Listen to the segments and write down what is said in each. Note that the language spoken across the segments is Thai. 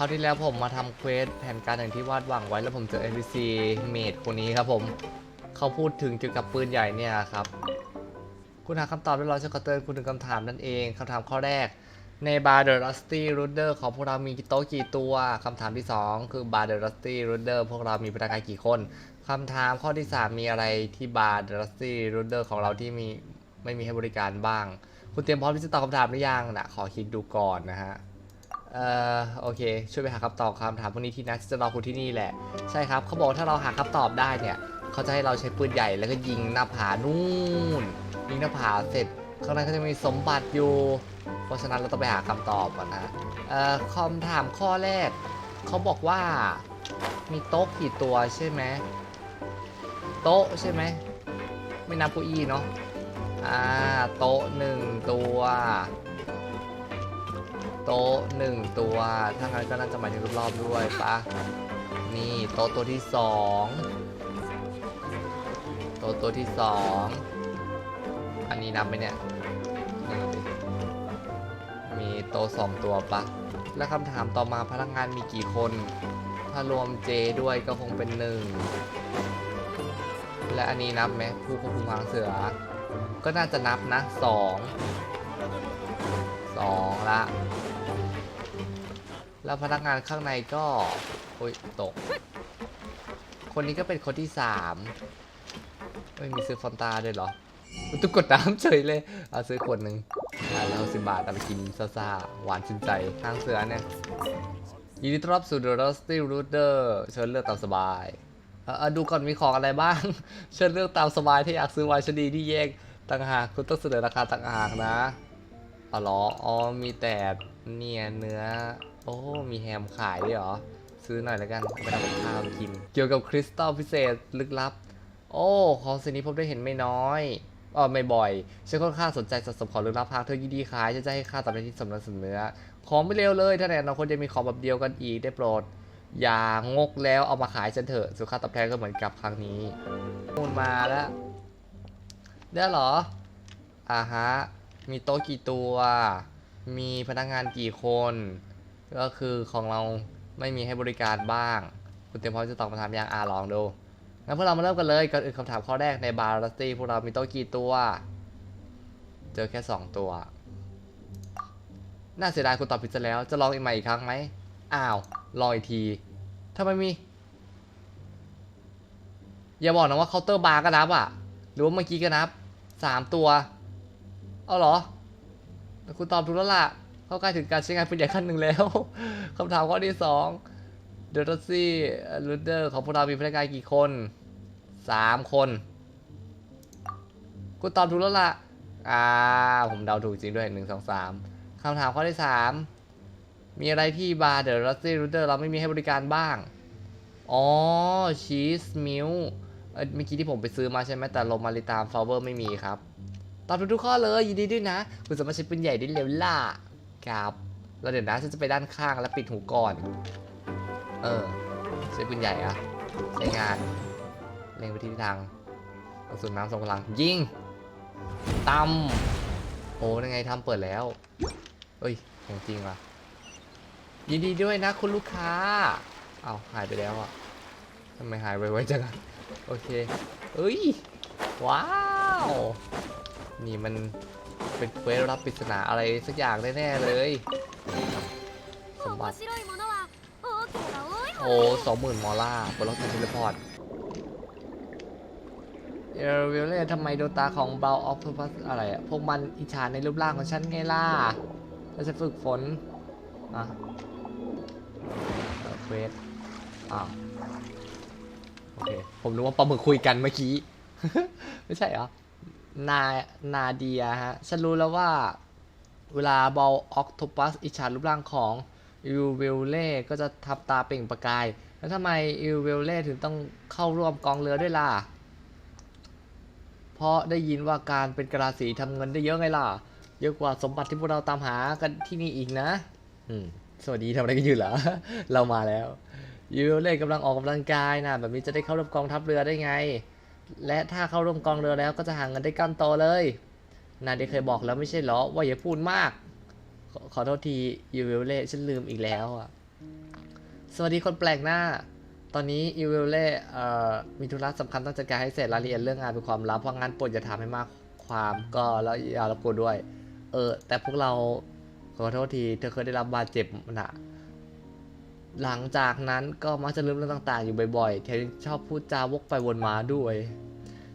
คราวที่แล้วผมมาทำเควสแผนการอย่างที่วาดหวังไว้แล้วผมเจอ NPC เมดคนนี้ครับผมเขาพูดถึงเกี่ยวกับปืนใหญ่เนี่ยครับ คุณหาคำตอบเรียบร้อยจะขอเตือนคุณถึงคำถามนั่นเองคำถามข้อแรกในบาร์เดอร์รัสตี้รูเดอร์ของพวกเรามีโต๊ะกี่ตัวคำถามที่ 2 คือบาร์เดอร์รัสตี้รูเดอร์พวกเรามีพนักงานกี่คนคำถามข้อที่ 3 มีอะไรที่บาร์เดอร์รัสตี้รูเดอร์ของเราที่มีไม่มีให้บริการบ้าง คุณเตรียมพร้อมที่จะตอบคำถามหรือยังนะขอคิดดูก่อนนะฮะ เอ่อโอเค ช่วยไปหาคำตอบคำถามพวกนี้ที่นะจะรอคุณที่นี่แหละ ใช่ครับเขาบอกถ้าเราหาคำตอบได้เนี่ยเขาจะให้เราใช้ปืนใหญ่แล้วก็ยิงหน้าผานู่น ยิงหน้าผาเสร็จข้างในก็จะมีสมบัติอยู่ เพราะฉะนั้นเราต้องไปหาคำตอบก่อนนะเอ่อคำถามข้อแรกเขาบอกว่ามีโต๊ะกี่ตัวใช่ไหมโต๊ะใช่ไหมไม่นับเก้าอี้เนาะอ่าโต๊ะหนึ่งตัว โต๊ะหนึ่งตัว ถ้างั้นก็น่าจะหมายถึงรอบๆด้วยปะนี่โต๊ะตัวที่สองโต๊ะตัวที่สองอันนี้นับไหมเนี่ยนี่ดิมีโต๊ะสองตัวปะแล้วคำถามต่อมาพนักงานมีกี่คน ถ้ารวมเจด้วยก็คงเป็นหนึ่งและอันนี้นับไหมผู้ควบคุมหางเสือ ก็น่าจะนับนะสองสองละ แล้วพนักงานข้างในก็โอ้ยตก คนนี้ก็เป็นคนที่สามเอ้ยมีซื้อฟอนตาด้วยเหรออุ๊ยตุ๊กกดน้ำเฉยเลย เอาซื้อขวดหนึ่งแล้วสิบบาทเอาไปกินซ่าๆ หวานชื่นใจทางเสือเนี่ย ยินดีต้อนรับสู่ The Rusty Rooter เชิญเลือกตามสบาย เอ่อดูก่อนมีของอะไรบ้าง เชิญเลือกตามสบายถ้าอยากซื้อไวน์ชนีที่แยกต่างหากคุณต้องเสนอราคาต่างหากนะอ๋อหรออ๋อมีแต่เนี่ยเนื้อ อ้มีแฮมขายด้วยเหรอ ซื้อหน่อยแล้วกันไปทำกับข้าวกิน เกี่ยวกับคริสตัลพิเศษลึกลับ โอ้ของสิ่งนี้ผมได้เห็นไม่น้อยอ๋อไม่บ่อยฉันค่อนข้างสนใจสะสมของลึกลับหากเธอยินดีขายฉันจะให้ค่าตอบแทนที่สมน้ำสมเนื้อของไม่เร็วเลยถ้าในอนาคตจะมีของแบบเดียวกันอีกได้โปรด อย่างกแล้วเอามาขายฉันเถอะส่วนค่าตอบแทนก็เหมือนกับครั้งนี้มูลมาแล้วได้เหรออ่าฮะมีโต๊ะกี่ตัว มีพนักงานกี่คน ก็คือของเราไม่มีให้บริการบ้าง คุณเตรียมพร้อมจะตอบคำถามยังอาลองดูงั้นพวกเรามาเริ่มกันเลยก่อนอื่นคำถามข้อแรกในบาร์ลัสตี้พวกเรามีโต๊ะกี่ตัว เจอแค่ 2 ตัว น่าเสียดายคุณตอบผิดซะแล้ว จะลองอีกใหม่อีกครั้งไหมอ้าวลองอีกทีทำไมมี อย่าบอกนะว่าเคาน์เตอร์บาร์ก็นับอะ หรือว่าเมื่อกี้ก็นับสามตัว เอาเหรอ คุณตอบถูกแล้วล่ะ เข้าใกล้ถึงการใช้งานปืนใหญ่ขั้นหนึ่งแล้วคำถามข้อที่สองเดอร์ซี่ลูเดอร์ของพวกเรามีพนักงานกี่คนสามคนคุณตอบถูกแล้วล่ะอ่าผมเดาถูกจริงด้วยหนึ่งสองสามคำถามข้อที่สามมีอะไรที่บาร์เดอร์ซี่ลูเดอร์เราไม่มีให้บริการบ้าง อ๋อ ชีสมิลเอ่อเมื่อกี้ที่ผมไปซื้อมาใช่ไหมแต่โรมาริตามฟลาเวอร์ไม่มีครับ ตอบถูกทุกข้อเลยยินดีด้วยนะ คุณสามารถใช้ปืนใหญ่ได้เร็วล่ะ ครับแล้วเดี๋ยวนะฉันจะไปด้านข้างแล้วปิดหูก่อน เออใช้ปืนใหญ่อะใช้งานเล็งไปที่ทางกระสุนน้ำทรงพลังยิงตำโอ้ยังไงทำเปิดแล้วเอ้ยของจริงว่ะยินดีด้วยนะคุณลูกค้า เอาหายไปแล้วอะทำไมหายไปไวจังอะโอเคเอ้ย ว้าว นี่มัน เป็นเควสรับปริศนาอะไรสักอย่างแน่ๆเลยสมบัติโอ้สองหมื่นมอล่าบนล็อกเทเลพอร์ตเออวิลเล่ทำไมดวงตาของเบลออฟเฟพัสอะไรอะพวกมันอิจฉาในรูปร่างของฉันไงล่ะเราจะฝึกฝนอะเควสอ้าโอเค ผมรู้ว่าปลาหมึกคุยกันเมื่อกี้ ไม่ใช่เหรอ นานาเดียฮะ ฉันรู้แล้วว่าเวลาบอลออกโทปัสอิจฉารูปร่างของอิวเวลเล่ก็จะทับตาเปล่งประกาย แล้วทำไมอิวเวลเล่ถึงต้องเข้าร่วมกองเรือด้วยล่ะ เพราะได้ยินว่าการเป็นกราสีทำเงินได้เยอะไงล่ะ เยอะกว่าสมบัติที่พวกเราตามหากันที่นี่อีกนะ อืม สวัสดีทำอะไรกันอยู่เหรอ เรามาแล้วยูเวลเล่กำลังออกกำลังกายนะแบบนี้จะได้เข้าร่วมกองทัพเรือได้ไง และถ้าเข้าร่วมกองเรือแล้วก็จะหาเงินได้ก้อนโตเลย นาเดเคยบอกแล้วไม่ใช่เหรอ ว่าอย่าพูดมาก ขอขอโทษทียูเวลเล่ฉันลืมอีกแล้วอะ สวัสดีคนแปลกหน้า ตอนนี้อีเวลเล่เอ่อมีธุระสำคัญต้องจัดการให้เสร็จรายละเอียดเรื่องงานเป็นความลับเพราะงั้นโปรดอย่าถามให้มากความก็แล้วอย่ารบกวนด้วย เออ แต่พวกเราขอโทษที เธอเคยได้รับบาดเจ็บนะ หลังจากนั้นก็มักจะลืมเรื่องต่างๆ อยู่บ่อยๆแถมยังชอบพูดจาวกไปวนมาด้วย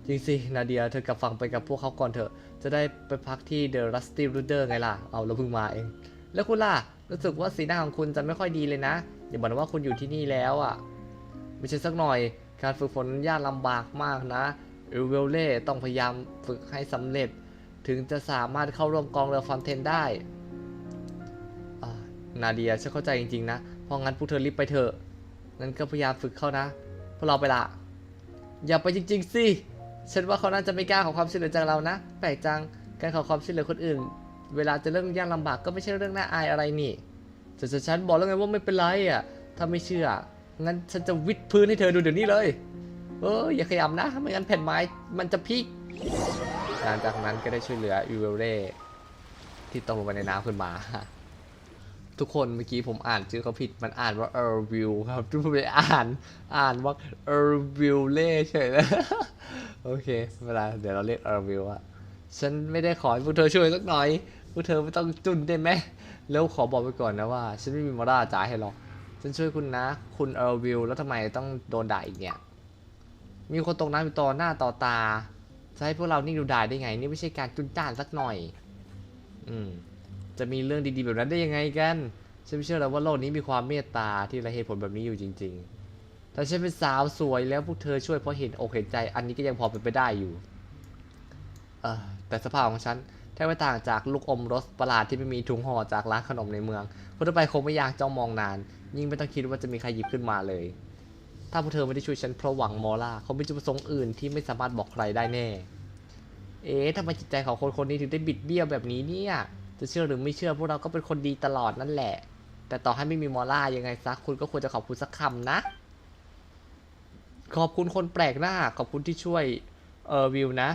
จริงสิ นาเดียเธอกลับฟังไปกับพวกเขาก่อนเถอะ จะได้ไปพักที่ The Rusty Rooter ไงล่ะ เอาเราเพิ่งมาเอง แล้วคุณล่ะ รู้สึกว่าสีหน้าของคุณจะไม่ค่อยดีเลยนะ อย่าบอกว่าคุณอยู่ที่นี่แล้วอะ ไม่ใช่สักหน่อย การฝึกฝนยากลำบากมากนะเอเวลเล่ต้องพยายามฝึกให้สำเร็จ ถึงจะสามารถเข้าร่วมกองเรือฟอนเทนได้ นาเดียฉันเข้าใจจริงๆนะ ราะงั้นพวกเธอรีบไปเถอะงั้นก็พยายามฝึกเข้านะ พวกเราไปละ อย่าไปจริง ๆ สิ ฉันว่าเขาน่าจะไม่กล้าขอความช่วยเหลือจากเรานะ แปลกจัง การขอความช่วยเหลือคนอื่น เวลาจะเรื่องยากลำบากก็ไม่ใช่เรื่องน่าอายอะไรนี่แต่ฉันบอกแล้วไงว่าไม่เป็นไรอะ ถ้าไม่เชื่อ งั้นฉันจะวิดพื้นให้เธอดูเดี๋ยวนี้เลย เอออย่าขยับนะ ไม่งั้นแผ่นไม้มันจะพลิกหลังจากนั้นก็ได้ช่วยเหลืออีเวลเล่ที่ตกลงไปในน้ำขึ้นมา ทุกคนเมื่อกี้ผมอ่านชื่อเขาผิดมันอ่านว่าเออร์วิลครับทุกคนไปอ่านอ่านว่าเออร์วิลเล่เฉยเลยโอเคเวลาเดี๋ยวเราเรียกเออร์วิลอะฉันไม่ได้ขอให้พวกเธอช่วยสักหน่อยพวกเธอไม่ต้องจุนได้ไหมแล้วขอบอกไปก่อนนะว่า ฉันไม่มีมาราจ่ายให้หรอกฉันช่วยคุณนะ คุณเออร์วิลแล้วทำไมต้องโดนด่าอีกเนี่ยมีคนตกน้ำอยู่ต่อหน้าต่อตาจะให้พวกเรานี่ดูด่าได้ไง นี่ไม่ใช่การจุนจ้านสักหน่อย อืม จะมีเรื่องดีๆแบบนั้นได้ยังไงกันฉันไม่เชื่อเลยว่าโลกนี้มีความเมตตาที่ไรเหตุผลแบบนี้อยู่จริงๆแต่ฉันเป็นสาวสวยแล้วพวกเธอช่วยเพราะเห็นอกเห็นใจ อันนี้ก็ยังพอเป็นไปได้อยู่ เออแต่สภาพของฉันแทบไม่ต่างจากลูกอมรสประหลาดที่ไม่มีถุงห่อจากร้านขนมในเมืองคนทั่วไปคงไม่อยากจ้องมองนาน ยิ่งไม่ต้องคิดว่าจะมีใครหยิบขึ้นมาเลย ถ้าพวกเธอไม่ได้ช่วยฉันเพราะหวังมอล่าเขาไม่จุดประสงค์อื่นที่ไม่สามารถบอกใครได้แน่ เอ๊ะทำไมจิตใจของคนคนนี้ถึงได้บิดเบี้ยวแบบนี้เนี่ย จะเชื่อหรือไม่เชื่อพวกเราก็เป็นคนดีตลอดนั่นแหละ แต่ต่อให้ไม่มีมอล่ายังไงซะคุณก็ควรจะขอบคุณสักคำนะ ขอบคุณคนแปลกหน้า ขอบคุณที่ช่วยเออวิวนะ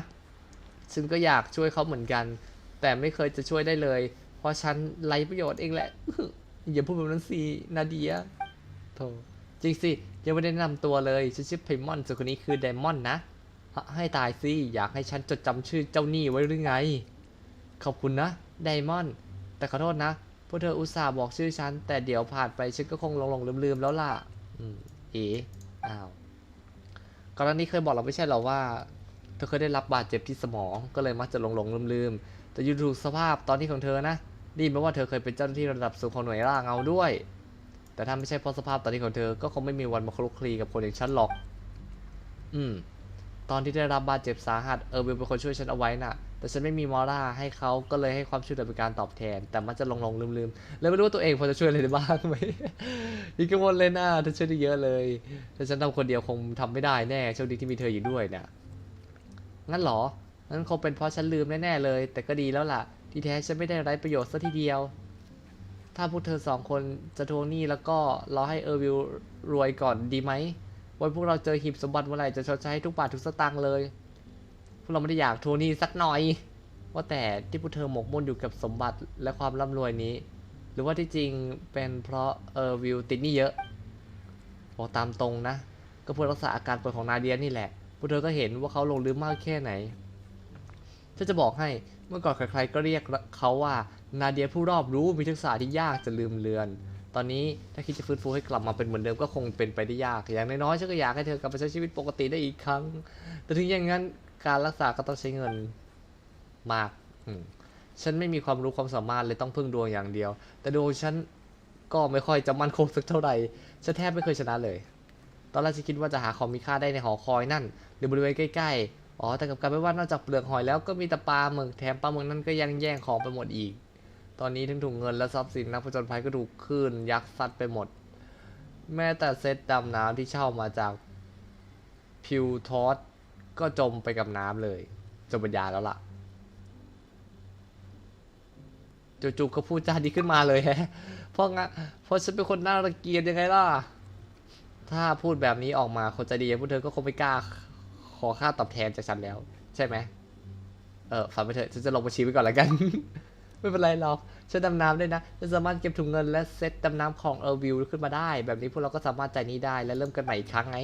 ฉันก็อยากช่วยเขาเหมือนกัน แต่ไม่เคยจะช่วยได้เลย เพราะฉันไร้ประโยชน์เองแหละ อย่าพูดแบบนั้นสินาเดียโธ่จริงสิ ยังไม่ได้แนะนำตัวเลยฉันชื่อเพมอนส่วนคนนี้คือไดมอนนะฮะให้ตายสิ อยากให้ฉันจดจำชื่อเจ้าหนี้ไว้หรือไง ขอบคุณนะไดมอนด์แต่ขอโทษนะพวกเธออุตส่าห์บอกชื่อฉัน แต่เดี๋ยวผ่านไปฉันก็คงหลงๆลืมๆแล้วล่ะอืมเอ๋อ้าวก่อนหน้านี้เคยบอกเราไม่ใช่เหรอว่า เธอเคยได้รับบาดเจ็บที่สมองก็เลยมักจะหลงๆลืมๆแต่อยู่ถูกสภาพตอนนี้ของเธอนะไดีไหมว่าเธอเคยเป็นเจ้าหน้าที่ระดับสูงของหน่วยล่าเงาด้วย แต่ถ้าไม่ใช่เพราะสภาพตอนนี้ของเธอ ก็คงไม่มีวันมาคลุกคลีกับคนอย่างฉันหรอก อืม ตอนที่ได้รับบาดเจ็บสาหัสเออร์วิลเป็นคนช่วยฉันเอาไว้น่ะ แต่ฉันไม่มีมอร่าให้เขาก็เลยให้ความช่วยเหลือเป็นการตอบแทน แต่มันจะหลงๆลืมแล้วไม่รู้ว่าตัวเองพอจะช่วยอะไรได้บ้างไหมอีกกังวลเลยนะเธอช่วยได้เยอะเลยแต่ฉันทำคนเดียวคงทำไม่ได้แน่โชคดีที่มีเธออยู่ด้วยเนี่ยงั้นเหรองั้นคงเป็นเพราะฉันลืมแน่ๆเลย แต่ก็ดีแล้วล่ะ ที่แท้ฉันไม่ได้ไร้ประโยชน์ซะทีเดียว ถ้าพวกเธอสองคนจะทวงหนี้แล้วก็รอให้เออร์วิลรวยก่อนดีไหมไว้พวกเราเจอหีบสมบัติเมื่อไหร่จะชดใช้ทุกบาททุกสตางค์เลย วกเราไม่ได้อยากทวงหนี้สักหน่อย ว่าแต่ที่พวกเธอหมกมุ่นอยู่กับสมบัติและความร่ำรวยนี้ หรือว่าที่จริงเป็นเพราะเออวิลติดหนี้เยอะบอกตามตรงนะ ก็เพื่อรักษาอาการป่วยของนาเดียนี่แหละพวกเธอก็เห็นว่าเขาลงลืมมากแค่ไหนฉันจะบอกให้เมื่อก่อนใครๆก็เรียกเขาว่านาเดียผู้รอบรู้มีทักษะที่ยากจะลืมเลือน ตอนนี้ถ้าคิดจะฟื้นฟูให้กลับมาเป็นเหมือนเดิมก็คงเป็นไปได้ยาก อย่างน้อยๆฉันก็อยากให้เธอกลับไปใช้ชีวิตปกติได้อีกครั้ง แต่ถึงอย่างนั้น การรักษาก็ต้องใช้เงินมากอืฉันไม่มีความรู้ความสามารถเลยต้องพึ่งดวงอย่างเดียว แต่ดวงฉันก็ไม่ค่อยจะมั่นคงสักเท่าไหร่ ฉันแทบไม่เคยชนะเลย ตอนแรกฉันคิดว่าจะหาของมีค่าได้ในหอคอยนั่น หรือบริเวณใกล้ๆ อ๋อ แต่กับกายเป็นว่านอกจากเปลือกหอยแล้วก็มีแต่ปลาหมึกแถมปลาหมึกนั่นก็ยังแย่งของไปหมดอีก ตอนนี้ทั้งถุงเงินและทรัพย์สินนักผจญภัยก็ถูกคลื่นยักษ์ซัดไปหมด แม้แต่เซตดำน้ำที่เช่ามาจากพิวทอส ก็จมไปกับน้ำเลย จมปัญญาแล้วล่ะจู่ๆก็พูดจาดีขึ้นมาเลยแฮะเพราะงั้นเพราะฉันเป็นคนน่ารังเกียจยังไงล่ะ ถ้าพูดแบบนี้ออกมาคนใจดีอย่างพวกเธอก็คงไม่กล้า ขอค่าตอบแทนจากฉันแล้ว ใช่ไหม เออฝันไปเถอะฉันจะลงบัญชีไว้ก่อนแล้วกัน ไม่เป็นไรหรอกฉันดำน้ำได้นะฉันสามารถเก็บถุงเงินและเซตดำน้ำของเออร์วิวขึ้นมาได้ แบบนี้พวกเราก็สามารถจ่ายนี้ได้และเริ่มกันใหม่อีกครั้งไง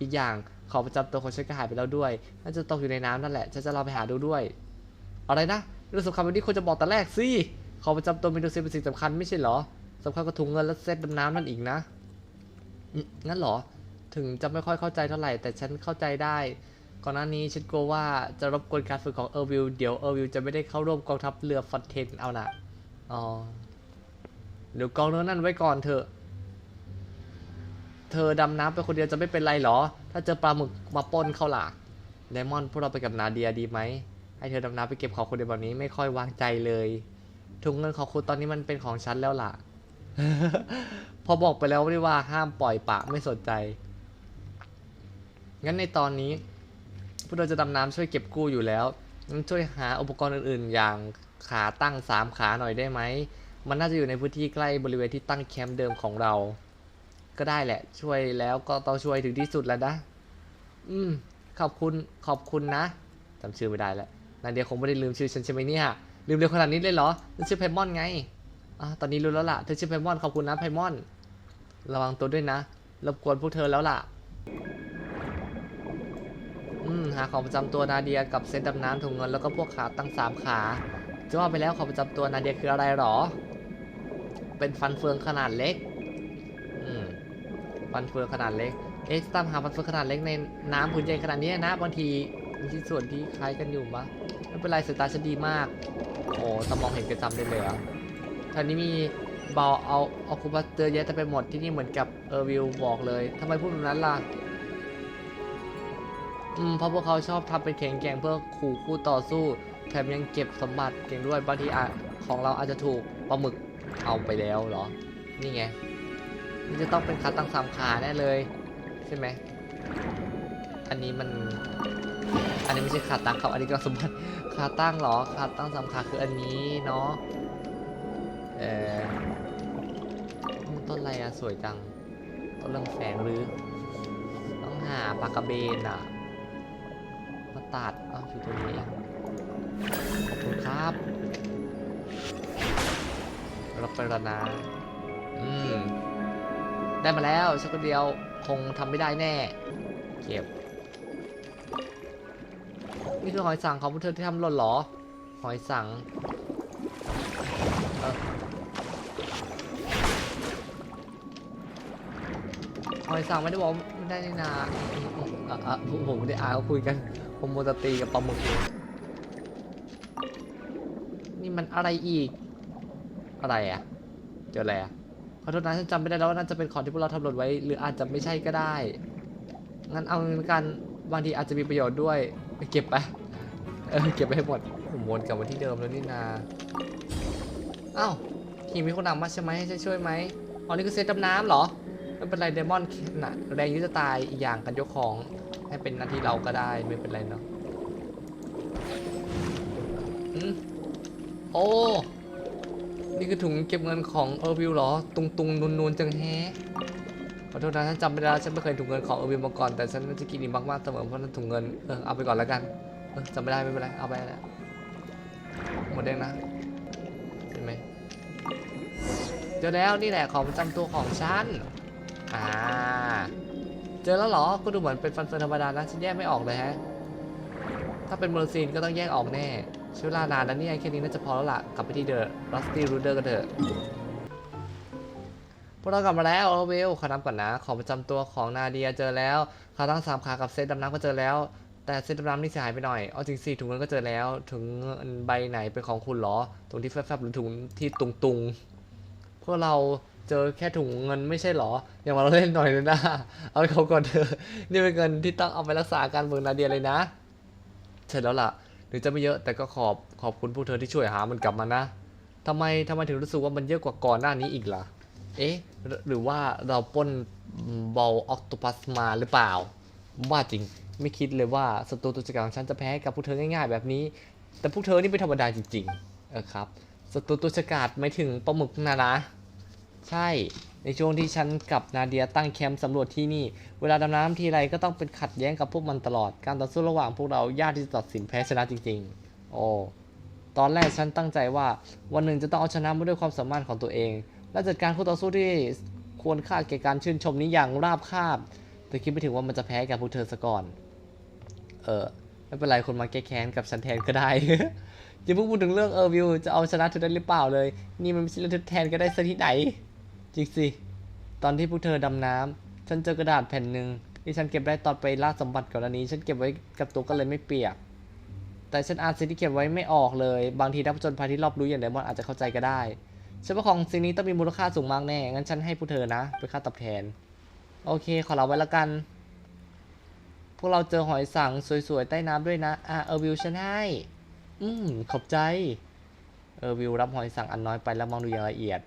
อีกอย่าง ของประจำตัวของฉันก็หายไปแล้วด้วยน่าจะตกอยู่ในน้ำนั่นแหละฉันจะลองไปหาดูด้วย อะไรนะเรื่องสำคัญวันนี้ควรจะบอกแต่แรกสิของประจำตัวเมนูเซเป็นสิ่งสำคัญไม่ใช่เหรอสำคัญกับถุงเงินและเซตดำน้ำนั่นอีกนะงั้นเหรอถึงจะไม่ค่อยเข้าใจเท่าไหร่แต่ฉันเข้าใจได้ก่อนหน้านี้ฉันกลัวว่าจะรบกวนการฝึกของเออร์วิลเดี๋ยวเออร์วิลจะไม่ได้เข้าร่วมกองทัพเรือฟอนเทนเอานะอ๋อเดี๋ยวกองเรือนั่นไว้ก่อนเถอะ เธอดำน้ำไปคนเดียวจะไม่เป็นไรเหรอ ถ้าเจอปลาหมึกมาปล้นเข้าล่ะไดมอนด์พวกเราไปกับนาเดียดีไหมให้เธอดำน้ำไปเก็บของคนเดียวแบบนี้ไม่ค่อยวางใจเลยถุงเงินของคุณตอนนี้มันเป็นของฉันแล้วล่ะ พอบอกไปแล้วไม่ว่าห้ามปล่อยปะไม่สนใจ งั้นในตอนนี้พวกเราจะดำน้ำช่วยเก็บกู้อยู่แล้วงั้นช่วยหาอุปกรณ์อื่น ๆ อย่างขาตั้งสามขาหน่อยได้ไหม มันน่าจะอยู่ในพื้นที่ใกล้บริเวณที่ตั้งแคมป์เดิมของเรา ก็ได้แหละ ช่วยแล้วก็ต้องช่วยถึงที่สุดแล้วนะ อืม ขอบคุณ ขอบคุณนะจำชื่อไม่ได้แล้วนาเดียคงไม่ได้ลืมชื่อฉันใช่ไหมเนี่ย ลืมเร็วขนาดนี้เลยเหรอฉันชื่อไพมอนไง อะ ตอนนี้รู้แล้วล่ะ เธอชื่อไพมอน ขอบคุณนะไพมอน ระวังตัวด้วยนะ รบกวนพวกเธอแล้วล่ะ อืม หาของประจำตัวนาเดียกับเซตดำน้ำถุงเงินแล้วก็พวกขาตั้งสามขาจะว่าไปแล้วของประจำตัวนาเดียคืออะไรหรอ เป็นฟันเฟืองขนาดเล็ก ฟันเฟืองขนาดเล็ก เอ๊ะตามหาฟันเฟืองขนาดเล็กในน้ำผืนใหญ่ขนาดนี้นะบางทีมีชิ้นส่วนที่คล้ายกันอยู่มะไม่เป็นไรสายตาฉันดีมาก โอ้สมองเห็นกันจำได้เลยอะแถวนี้มีเบอลเอาเอาคูบัสเตอร์เยอะแต่ไปหมดที่นี่เหมือนกับเออร์วิวบอกเลยทำไมพูดแบบนั้นล่ะ อืมเพราะพวกเขาชอบทำเป็นแข็งแกร่งเพื่อขู่คู่ต่อสู้ แถมยังเก็บสมบัติเก่งด้วยบางทีอะของเราอาจจะถูกปลาหมึกเอาไปแล้วเหรอ นี่ไง นี่จะต้องเป็นขาตังสามขาแน่เลย ใช่ไหม อันนี้มัน อันนี้ไม่ใช่ขาตั้งครับ อันนี้ก็สมบัติขาตั้งหรอ ขาตั้งสามขาคืออันนี้เนาะ เออต้นอะไรอะสวยจัง ต้นเรืองแสงหรือ ต้องหาปลากระเบนอะมาตัดอ้าวอยู่ตรงนี้เองขอบคุณครับรับไปแล้วนะอืม ได้มาแล้วชักคนเดียวคงทำไม่ได้แน่ เก็บ นี่คือหอยสังของพวกเธอที่ทำหล่นเหรอ หอยสังออหอยสังไม่ได้บอกไม่ได้นี่นาอะผมผมไม่ได้อ่านเขาคุยกัน ผมโมตตีกับปลาหมึกนี่มันอะไรอีก อะไรอะ เจออะไรอะ อโทษนะฉันจำไม่ได้แล้วว่าน่าจะเป็นของที่พวกเราทำหล่นไว้ หรืออาจจะไม่ใช่ก็ได้ งั้นเอาเงินกันบางทีอาจจะมีประโยชน์ด้วยไปเก็บไปเออเก็บไปให้หมดผมวนกลับมาที่เดิมแล้วนี่นาอ้าวทีมีคนนำมาใช่ไหมให้ฉันช่วยไหมอ๋อนี่คือเซตดำน้ำเหรอไม่เป็นไรเดมอนน่ะแรงอยุจะตายอีกอย่างกันยกของให้เป็นหน้าที่เราก็ได้ไม่เป็นไรเนาะอืมโอ้ นี่คือถุงเก็บเงินของเออร์วิวเหรอ ตุงตุงนูนนูนๆจังแฮะขอโทษนะฉันจำไม่ได้แล้วฉันไม่เคยถุงเงินของเออร์วิวมาก่อนแต่ฉันจะกินอีกมากๆเสมอเพราะนั้นถุงเงินเออเอาไปก่อนแล้วกันเออจำไม่ได้ไม่เป็นไรเอาไปแล้วหมดเองนะเห็นไหมเจอแล้วนี่แหละของประจำตัวของฉันอ่าเจอแล้วเหรอก็ดูเหมือนเป็นฟันเฟืองธรรมดานะฉันแยกไม่ออกเลยฮะถ้าเป็นโมโนซีนก็ต้องแยกออกแน่ ใช้เวลานานแล้วเนี่ยแค่นี้น่าจะพอแล้วล่ะกลับไปที่เดอะรัสตี้รูเดอร์กันเถอะพวกเรากลับมาแล้วเอเวลขอนับก่อนนะของประจำตัวของนาเดียเจอแล้วขาตั้งสามขากับเซตดำน้ำก็เจอแล้ว แต่เซตดำน้ำนี่เสียหายไปหน่อยเอาจริงสิถุงเงินก็เจอแล้ว ถึงใบไหนเป็นของคุณเหรอตรงที่แฟบๆหรือถุงที่ตุงตุงๆพวกเราเจอแค่ถุงเงินไม่ใช่เหรออย่างมาเราเล่นหน่อยเลยนะเอาเขาก่อนเถอะนี่เป็นเงินที่ต้องเอาไปรักษาการเมืองนาเดียเลยนะใช่แล้วล่ะ ถึงจะไม่เยอะแต่ก็ขอบขอบคุณพวกเธอที่ช่วยหามันกลับมานะทำไมทำไมถึงรู้สึกว่ามันเยอะกว่าก่อนหน้านี้อีกล่ะ เอ๊ะ หรือว่าเราป้นบอลออกโตปัสมาหรือเปล่า ว่าจริงไม่คิดเลยว่าศัตรูตัวจัการของฉันจะแพ้ให้กับพวกเธอง่ายๆ แบบนี้ แต่พวกเธอนี่ไม่ธรรมดาจริงๆ เออครับศัตรูตัวฉกาจไม่ถึงปลาหมึกนะนะ ใช่ ในช่วงที่ฉันกับนาเดียตั้งแคมป์สำรวจที่นี่ เวลาดำน้ำทีไรก็ต้องเป็นขัดแย้งกับพวกมันตลอด การต่อสู้ระหว่างพวกเรายากที่จะตัดสินแพ้ชนะจริงๆ โอ้ ตอนแรกฉันตั้งใจว่าวันหนึ่งจะต้องเอาชนะมาด้วยความสามารถของตัวเอง และจัดการคู่ต่อสู้ที่ควรค่าแก่การชื่นชมนี้อย่างราบคาบ แต่คิดไม่ถึงว่ามันจะแพ้กับพวกเธอซะก่อน เออไม่เป็นไรคนมาแก้แค้นกับฉันแทนก็ได้อย่าเพิ่งพูดถึงเรื่องเออวิวจะเอาชนะเธอได้หรือเปล่าเลย นี่มันไม่ใช่เรื่องทดแทนก็ได้ซะที่ไหน ริงสิ ตอนที่พวกเธอดำน้ำฉันเจอกระดาษแผ่นหนึ่งที่ฉันเก็บได้ตอนไปล่าสมบัติก่อนอันนี้ ฉันเก็บไว้กับตัวก็เลยไม่เปียก แต่ฉันอ่านสิ่งที่เก็บไว้ไม่ออกเลย บางทีนักผจญภัยที่รอบรู้อย่างไดมอนอาจจะเข้าใจก็ได้ฉันว่าของสิ่งนี้ต้องมีมูลค่าสูงมากแน่ งั้นฉันให้พวกเธอนะเป็นค่าตอบแทน โอเค ขอเราไว้ละกัน พวกเราเจอหอยสังสวยๆ ใต้น้ำด้วยนะ อะเออวิวฉันให้ อืม ขอบใจ เออวิวรับหอยสังอันน้อยไปแล้วมองดูอย่างละเอียด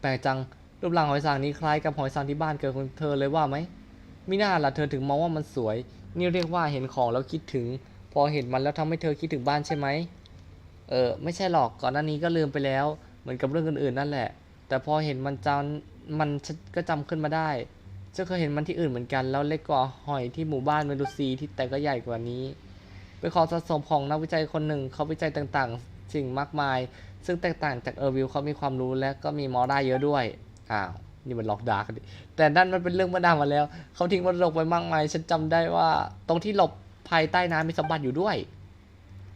แปลกจัง รูปร่างหอยสังนี้คล้ายกับหอยสังที่บ้านเกิดของเธอเลยว่าไหมมิน่าล่ะเธอถึงมองว่ามันสวย นี่เรียกว่าเห็นของแล้วคิดถึง พอเห็นมันแล้วทำให้เธอคิดถึงบ้านใช่ไหมเออไม่ใช่หรอกก่อนหน้านี้ก็ลืมไปแล้ว เหมือนกับเรื่องอื่นๆนั่นแหละ แต่พอเห็นมันจำมันฉันก็จำขึ้นมาได้ฉันเคยเห็นมันที่อื่นเหมือนกัน แล้วเล็กกว่าหอยที่หมู่บ้านเมลูซีที่แต่ก็ใหญ่กว่านี้เป็นของสะสมของนักวิจัยคนหนึ่งเขาวิจัยต่างๆ สิ่งมากมาย ซึ่งแตกต่างจากเออร์วิลเขามีความรู้และก็มีมอร่าเยอะด้วยอ้าวนี่มันล็อกดาร์กดิแต่นั่นมันเป็นเรื่องเมื่อนานมาแล้ว เขาทิ้งมรดกไว้มากมาย ฉันจำได้ว่า ตรงที่หลบภายใต้น้ำมีสมบัติอยู่ด้วย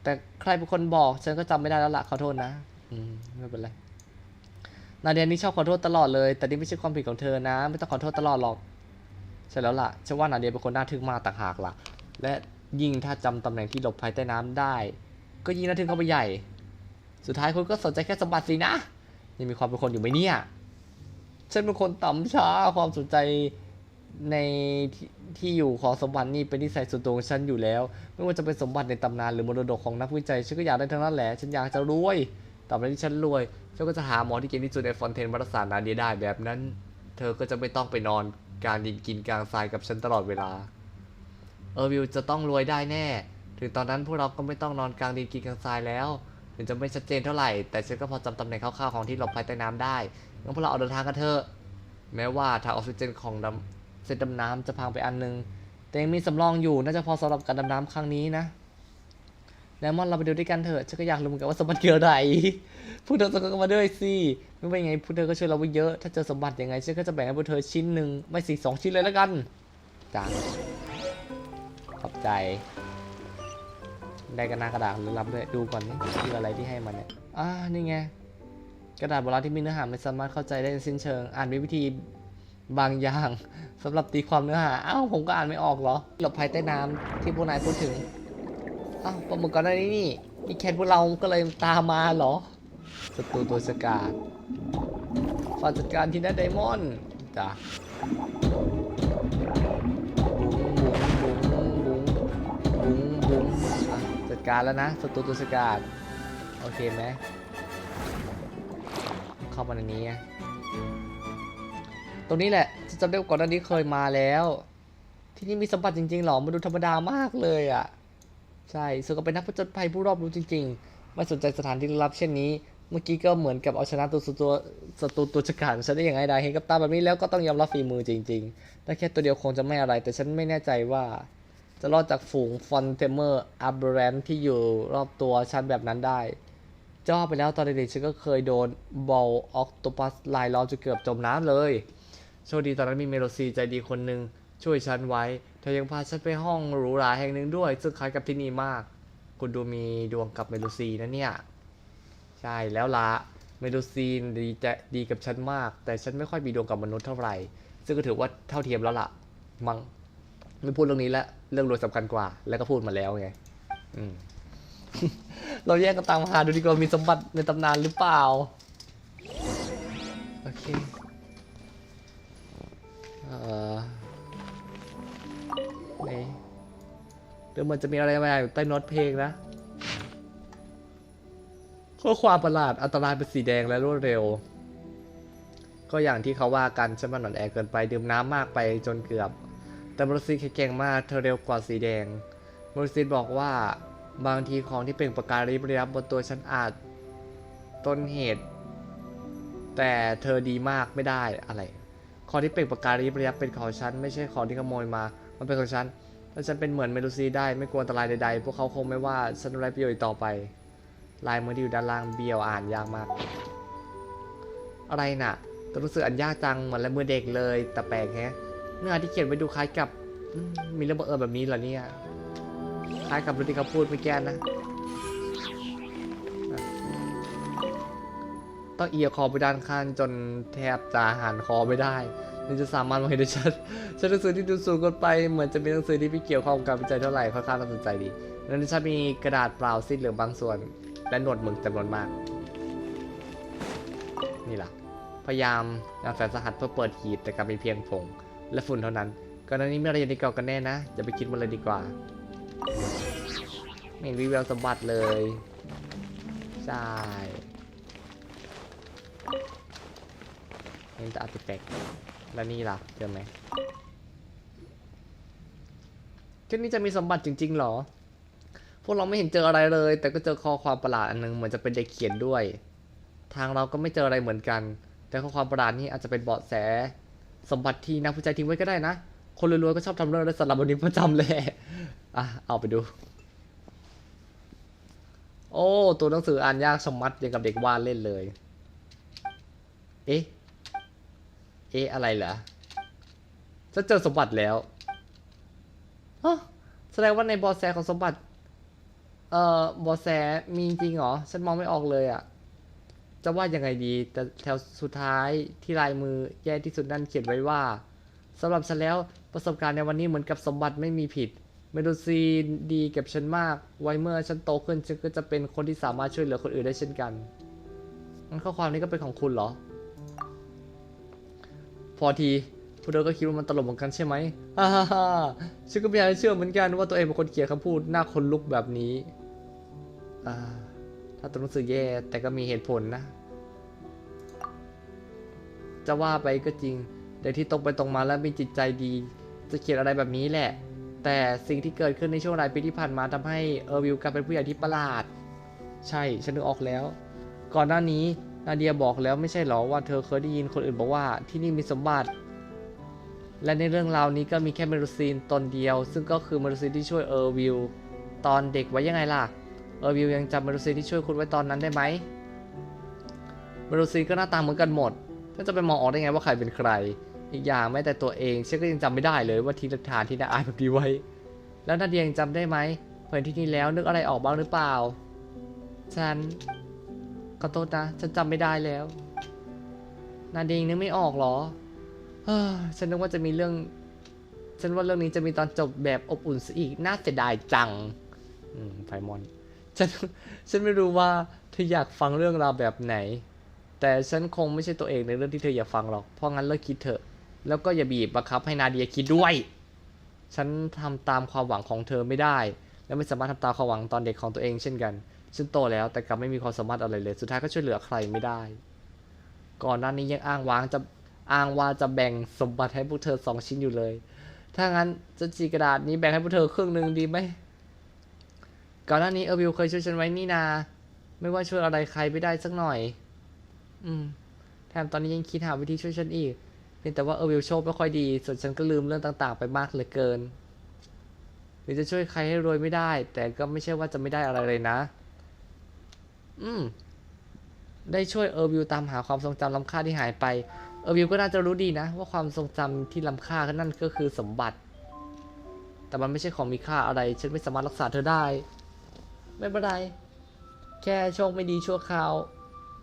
แต่ใครเป็นคนบอก ฉันก็จำไม่ได้แล้วล่ะขอโทษนะ อืมไม่เป็นไร นาเดียนี่ชอบขอโทษตลอดเลย แต่นี่ไม่ใช่ความผิดของเธอนะ ไม่ต้องขอโทษตลอดหรอก ใช่แล้วล่ะฉันว่านาเดียเป็นคนน่าทึ่งมากต่างหากล่ะ และยิ่งถ้าจำตำแหน่งที่หลบภายใต้น้ำได้ ก็ยิ่งน่าทึ่งเข้าไปใหญ่ สุดท้ายคุณก็สนใจแค่สมบัติสินะยังมีความเป็นคนอยู่ไหมเนี่ยฉันเป็นคนต่ำช้าความสนใจในที่ที่อยู่ของสมบัตินี่เป็นนิสัยส่วนตัวของฉันอยู่แล้ว ไม่ว่าจะเป็นสมบัติในตำนานหรือมรดกของนักวิจัยฉันก็อยากได้ทั้งนั้นแหละฉันอยากจะรวยต่อไปที่ฉันรวยฉันก็จะหาหมอที่เก่งที่สุดในฟอนเทนมารักษานาเดียได้แบบนั้น เธอก็จะไม่ต้องไปนอนกลารดินกินกลางทรายกับฉันตลอดเวลาเออวิวจะต้องรวยได้แน่ ถึงตอนนั้นพวกเราก็ไม่ต้องนอนกลางดินกินกลางทรายแล้ว ถึงจะไม่ชัดเจนเท่าไหร่ แต่ฉันก็พอจำตำแหน่งคร่าวๆของที่หลบภายใต้น้ำได้ งั้นพวกเราออกเดินทางกันเถอะ แม้ว่าทางออกซิเจนของดำเส้นดำน้ำจะพังไปอันนึง แต่ยังมีสำรองอยู่ น่าจะพอสำหรับการดำน้ำครั้งนี้นะแล้วมอนเราไปดูด้วยกันเถอะ ฉันก็อยากรู้เหมือนกันว่าสมบัติคืออะไรพวกเธอส่งกันมาด้วยสิ ไม่ว่ายังไงพวกเธอก็ช่วยเราไว้เยอะ ถ้าเจอสมบัติยังไงฉันก็จะแบ่งให้พวกเธอชิ้นหนึ่งไม่สี่สองชิ้นเลยแล้วกันจ้าขอบใจ ได้กระนากระดาษลึกลับด้วยดูก่อนนี่คืออะไรที่ให้มันเนี่ยอ่านี่ไงกระดาษโบราณที่มีเนื้อหาไม่สามารถเข้าใจได้สิ้นเชิง อ่านวิธีบางอย่างสำหรับตีความเนื้อหาอ้าวผมก็อ่านไม่ออกเหรอหลบภายใต้น้ำที่พวกนายพูดถึงอ้าวปลาหมึกก่อนหน้านี้นี่นี่แคนพวกเราก็เลยตามมาเหรอศัตรูตัวสกาดฝ่ายจัดการที่นั่นไดมอนด์จ้ะ การแล้วนะศัตรูตัวสกาดโอเคไหมเข้ามาในนี้ ตรงนี้แหละจำได้ก่อนหน้านี้เคยมาแล้ว ที่นี่มีสมบัติจริงๆหรอมันดูธรรมดามากเลยอะ ใช่สุก็เป็นนักผจญภัยผู้รอบรู้จริง ๆ ไม่สนใจสถานที่ลับเช่นนี้ เมื่อกี้ก็เหมือนกับเอาชนะตัวตัวศัตรูตัวฉกาจฉันได้ยังไงได้เห็นกับตาแบบนี้แล้วก็ต้องยอมรับฝีมือจริงๆแต่แค่ตัวเดียวคงจะไม่อะไร แต่ฉันไม่แน่ใจว่า จะรอดจากฝูงฟอนเทเมอร์อับเรนที่อยู่รอบตัวฉันแบบนั้นได้จะว่าไปแล้วตอนเด็กๆฉันก็เคยโดนบอลออกโตปัสลายล้อจนเกือบจมน้ำเลย โชคดีตอนนั้นมีเมโลซีใจดีคนหนึ่งช่วยฉันไว้ เธอยังพาฉันไปห้องหรูหราแห่งหนึ่งด้วย ซึ่งคล้ายกับที่นี่มาก คุณดูมีดวงกับเมโลซีนะเนี่ย ใช่แล้วละเมโลซีนดีจะดีกับฉันมาก แต่ฉันไม่ค่อยมีดวงกับมนุษย์เท่าไหร่ ซึ่งก็ถือว่าเท่าเทียมแล้วล่ะมัง้ง ไม่พูดเรื่องนี้แล้วเรื่องรวยสำคัญกว่า แล้วก็พูดมาแล้วไงเราแยกกันตามหาดูดีกว่ามีสมบัติในตำนานหรือเปล่า โอเคเอ่อไหนเดี๋ยวมันจะมีอะไรมาอยู่ใต้โน้ตเพลงนะข้อความประหลาดอันตรายเป็นสีแดงและรวดเร็ว ก็อย่างที่เขาว่ากันฉันมันอ่อนแอเกินไปดื่มน้ำมากไปจนเกือบ แต่มรซีแข็งแกร่งมากเธอเร็วกว่าสีแดงมรซีบอกว่าบางทีของที่เป็นประการริบเรียบบนตัวฉันอาจต้นเหตุ แต่เธอดีมากไม่ได้อะไร ของที่เป็นประการริบเรียบเป็นของฉันไม่ใช่ของที่ขโมยมา มันเป็นของฉันถ้าฉันเป็นเหมือนเมลูซีได้ไม่กลัวอันตรายใดๆ พวกเขาคงไม่ว่าฉันไร้ประโยชน์ต่อไป ลายมือที่อยู่ด้านล่างเบี้ยวอ่านยากมาก อะไรน่ะตัวหนังสืออ่านยากจังเหมือนลายมือเด็กเลยแต่แปลกแฮะ เนื้อที่เขียนไว้ดูคล้ายกับ มีเรื่องบังเอิญแบบนี้เหรอเนี่ย คล้ายกับเรื่องที่เขาพูดเมื่อกี้นะ ต้องเอียคอไปด้านข้างจนแทบจะหันคอไม่ได้ถึงจะสามารถมองเห็นได้ชัดชันหนังสือที่ดูสูงเกินไปเหมือนจะเป็นหนังสือที่ไม่เกี่ยวข้องกับวิจัยเท่าไหร่ค่อนข้างน่าสนใจดีในนั้นชันมีกระดาษเปล่าสีเหลืองบางส่วน และหนวดหมึกจำนวนมาก นี่ล่ะ พยายามนำแสงสหัสเพื่อเปิดหีบแต่กลับมีเพียงผง และฝุ่นเท่านั้นก่อนหน้านี้มีอะไรอยู่ในกล่องกันแน่นะอย่าไปคิดมันเลยดีกว่าไม่เห็นวิแววสมบัติเลยใช่เห็นแต่อาร์ติแฟกต์แล้วนี่ล่ะเจอไหมที่นี่จะมีสมบัติจริงๆหรอ พวกเราไม่เห็นเจออะไรเลย แต่ก็เจอข้อความประหลาดอันนึงเหมือนจะเป็นเด็กเขียนด้วย ทางเราก็ไม่เจออะไรเหมือนกัน แต่ข้อความประหลาดนี้อาจจะเป็นเบาะแส สมบัติที่นักวิจัยทิ้งไว้ก็ได้นะ คนรวยๆก็ชอบทำเรื่องได้สำหรับวันนี้ประจำเลย อะ เอาไปดู โอ้ ตัวหนังสืออ่านยากสมัดอย่างกับเด็กวาดเล่นเลย เอ๊ะ เอ๊ะ อะไรเหรอจะเจอสมบัติแล้วฮะแสดงว่าในบอแสของสมบัติ เอ่อบอแสมีจริงเหรอ ฉันมองไม่ออกเลยอะ จะว่ายังไงดี แต่แถวสุดท้ายที่ลายมือแย่ที่สุดนั่นเขียนไว้ว่าสำหรับฉันแล้วประสบการณ์ในวันนี้เหมือนกับสมบัติไม่มีผิดเมโดซีดีกับฉันมาก ไว้เมื่อฉันโตขึ้นฉันก็จะเป็นคนที่สามารถช่วยเหลือคนอื่นได้เช่นกันงั้นข้อความนี้ก็เป็นของคุณเหรอ พอทีพวกเธอก็คิดว่ามันตลกเหมือนกันใช่ไหมฮ่าฮ่าฮ่าฉันก็ไม่อยากเชื่อเหมือนกันว่าตัวเองเป็นคนเขียนคำพูดหน้าคนลุกแบบนี้ อ่า ถ้าตัวหนังสือแย่แต่ก็มีเหตุผลนะ จะว่าไปก็จริงแต่ที่ตรงไปตรงมาและมีจิตใจดี จะเขียนอะไรแบบนี้แหละ แต่สิ่งที่เกิดขึ้นในช่วงหลายปีที่ผ่านมาทำให้เออร์วิวกลายเป็นผู้ใหญ่ที่ประหลาด ใช่ฉันนึกออกแล้ว ก่อนหน้านี้นาเดียบอกแล้วไม่ใช่หรอว่าเธอเคยได้ยินคนอื่นบอกว่าที่นี่มีสมบัติ และในเรื่องราวนี้ก็มีแค่เมโรซีนตนเดียว ซึ่งก็คือเมโรซีนที่ช่วยเออร์วิวตอนเด็กไว้ยังไงล่ะ เออร์วิวยังจำเมโรซีนที่ช่วยคุณไว้ตอนนั้นได้ไหมเมโรซีนก็หน้าตาเหมือนกันหมด ก็จะไปมองออกได้ไงว่าใครเป็นใคร อีกอย่างแม้แต่ตัวเองฉันก็ยังจำไม่ได้เลยว่าทิ้งหลักฐานที่น่าอายแบบนี้ไว้ แล้วนาเดียยังจำได้ไหมเห็นที่นี่แล้วนึกอะไรออกบ้างหรือเปล่า ฉันขอโทษนะฉันจำไม่ได้แล้ว นาเดียงนึกไม่ออกหรอเฮ้อฉันนึกว่าจะมีเรื่อง ฉันว่าเรื่องนี้จะมีตอนจบแบบอบอุ่นซะอีกน่าเสียดายจังอืมไฟมอนฉันฉันไม่รู้ว่าเธออยากฟังเรื่องราวแบบไหน แต่ฉันคงไม่ใช่ตัวเองในเรื่องที่เธออยากฟังหรอก เพราะงั้นเลิกคิดเถอะ แล้วก็อย่าบีบบังคับให้นาเดียคิดด้วย ฉันทำตามความหวังของเธอไม่ได้ และไม่สามารถทำตามความหวังตอนเด็กของตัวเองเช่นกัน ฉันโตแล้วแต่กลับไม่มีความสามารถอะไรเลย สุดท้ายก็ช่วยเหลือใครไม่ได้ ก่อนหน้านี้ยังอ้างว้างจะอ้างว่าจะแบ่งสมบัติให้พวกเธอสองชิ้นอยู่เลย ถ้างั้นจะจีกระดาษนี้แบ่งให้พวกเธอครึ่งหนึ่งดีไหมก่อนหน้านี้เออร์วิวเคยช่วยฉันไว้นี่นา ไม่ว่าช่วยอะไรใครไม่ได้สักหน่อย อืม แถมตอนนี้ยังคิดหาวิธีช่วยฉันอีก เพียงแต่ว่าเออวิวโชคไม่ค่อยดี ส่วนฉันก็ลืมเรื่องต่างๆ ไปมากเหลือเกิน หรือจะช่วยใครให้รวยไม่ได้ แต่ก็ไม่ใช่ว่าจะไม่ได้อะไรเลยนะ อืม ได้ช่วยเออร์วิวตามหาความทรงจำล้ำค่าที่หายไป เออร์วิวก็น่าจะรู้ดีนะ ว่าความทรงจำที่ล้ำค่าก็นั่นก็คือสมบัติ แต่มันไม่ใช่ของมีค่าอะไร ฉันไม่สามารถรักษาเธอได้ ไม่เป็นไร แค่โชคไม่ดีชั่วคราว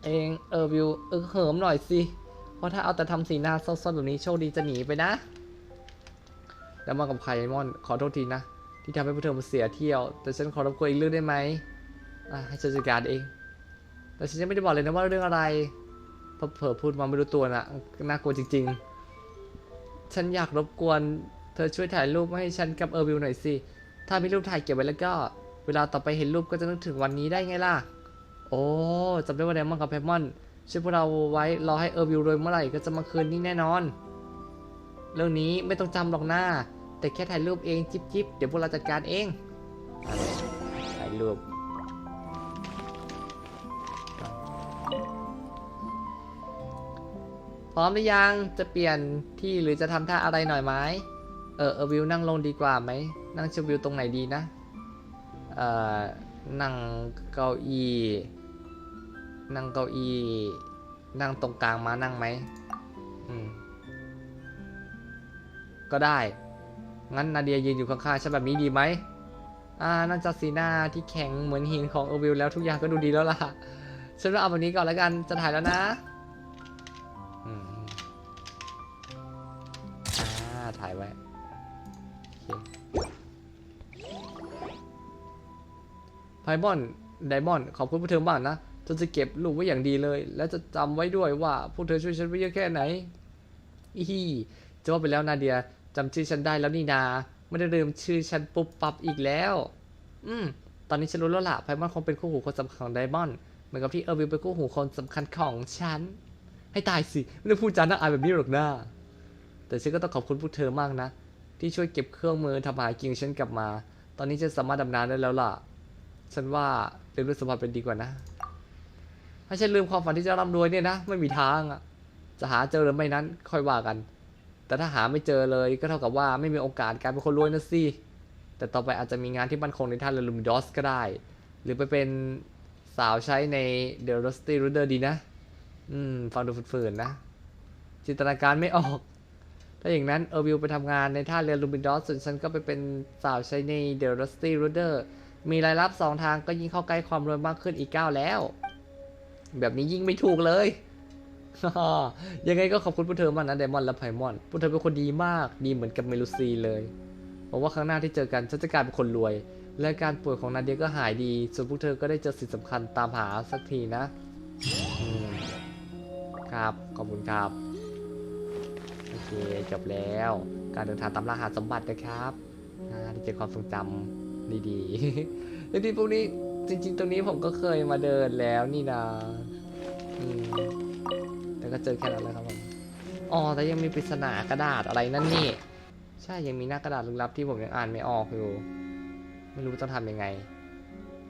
เองเออวิวเออเหิมหน่อยสิ เพราะถ้าเอาแต่ทำสีหน้าซ่อนๆแบบนี้โชคดีจะหนีไปนะ แล้วมากับใครไอมอน ขอโทษทีนะ ที่ทำให้พวกเธอมาเสียเที่ยว แต่ฉันขอรบกวนอีกเรื่องได้ไหมอะให้ฉันจัดการเอง แต่ฉันยังไม่ได้บอกเลยนะว่าเรื่องอะไรพอเผลอพูดมาไม่รู้ตัวนะน่ากลัวจริง ๆ ฉันอยากรบกวน เธอช่วยถ่ายรูปมาให้ฉันกับเออร์วิวหน่อยสิ ถ้ามีรูปถ่ายเก็บไว้แล้วก็ เวลาต่อไปเห็นรูปก็จะนึกถึงวันนี้ได้ไงล่ะ โอ้จำได้ว่าไดมอนด์กับแพมมอนช่วยพวกเราไว้รอให้เออร์วิวรวยเมื่อไหร่ก็จะมาคืนนี้แน่นอน เรื่องนี้ไม่ต้องจำหรอกหน้า แต่แค่ถ่ายรูปเองจิ๊บจิบเดี๋ยวพวกเราจัดการเองอะไรถ่ายรูปพร้อมหรือยังจะเปลี่ยนที่หรือจะทำท่าอะไรหน่อยไหมเออเออวิวนั่งลงดีกว่าไหมนั่งชมวิวตรงไหนดีนะเอ่อนั่งเก้าอี้ นั่งเก้าอี้นั่งตรงกลางมานั่งไหมอืมก็ได้ งั้นนาเดียยืนอยู่ข้างๆฉันแบบนี้ดีไหมอ่านั่งจากสีหน้าที่แข็งเหมือนหินของเออร์วิลแล้วทุกอย่างก็ดูดีแล้วล่ะ ฉันว่าเอาแบบนี้ก่อนแล้วกันจะถ่ายแล้วนะอืมอ่าถ่ายไว้ไพมอนไดมอนขอบคุณพวกเธอมากนะ ฉันจะเก็บลูกไว้อย่างดีเลย และจะจำไว้ด้วยว่าพวกเธอช่วยฉันไว้เยอะแค่ไหนอีฮีจะว่าไปแล้วนาเดียจำชื่อฉันได้แล้วนี่นา ไม่ได้ลืมชื่อฉันปุ๊บปั๊บอีกแล้ว อืม ตอนนี้ฉันรู้แล้วล่ะไพมอนคงเป็นคู่หูคนสำคัญของไดมอนด์เหมือนกับที่เออร์วิลเป็นคู่หูคนสำคัญของฉัน ให้ตายสิ ไม่ได้พูดจาน่าอายแบบนี้หรอกนะแต่ฉันก็ต้องขอบคุณพวกเธอมากนะ ที่ช่วยเก็บเครื่องมือทำอาหากินของฉันกลับมา ตอนนี้ฉันสามารถดำน้ำได้แล้วล่ะ ฉันว่าเรื่องสมบัติเป็นดีกว่านะ ถ้าฉันลืมความฝันที่จะร่ำรวยเนี่ยนะไม่มีทางอะจะหาเจอหรือไม่นั้นค่อยว่ากัน แต่ถ้าหาไม่เจอเลยก็เท่ากับว่าไม่มีโอกาสการเป็นคนรวยนะสิแต่ต่อไปอาจจะมีงานที่มั่นคงในท่าเรือลูมิดอสก็ได้ หรือไปเป็นสาวใช้ในเดล r สตี้รูเดอร์ดีนะ อืม ฟังดูฝืนๆนะ จินตนาการไม่ออก ถ้าอย่างนั้นเออร์วิลไปทำงานในท่าเรือลูมิดอสส่วนฉันก็ไปเป็นสาวใช้ในเดล r สตี้รูเดอร์มีรายรับสองทางก็ยิ่งเข้าใกล้ความรวยมากขึ้นอีกก้าวแล้ว แบบนี้ยิ่งไม่ถูกเลย ยังไงก็ขอบคุณพวกเธอมากนะไดมอนด์และไพมอนพวกเธอเป็นคนดีมาก ดีเหมือนกับเมลูซีเลยหวังว่าครั้งหน้าที่เจอกันฉันจะกลายเป็นคนรวย และการป่วยของนาเดียก็หายดี ส่วนพวกเธอก็ได้เจอสิ่งสำคัญตามหาสักทีนะ ครับ ขอบคุณครับ โอเค จบแล้ว การเดินทางตามล่าหาสมบัตินะครับอ่าได้เจอความทรงจำดีๆจริงๆพวกนี้จริงๆ ตรงนี้ผมก็เคยมาเดินแล้วนี่นะ อืมแต่ก็เจอแค่นั้นแหลยครับผมอ๋อแต่ยังมีปริศนากระดาษอะไรนั่นนี่ ใช่ยังมีหน้ากระดาษลึกลับที่ผมยังอ่านไม่ออกอยู่ ไม่รู้ต้องทำยังไง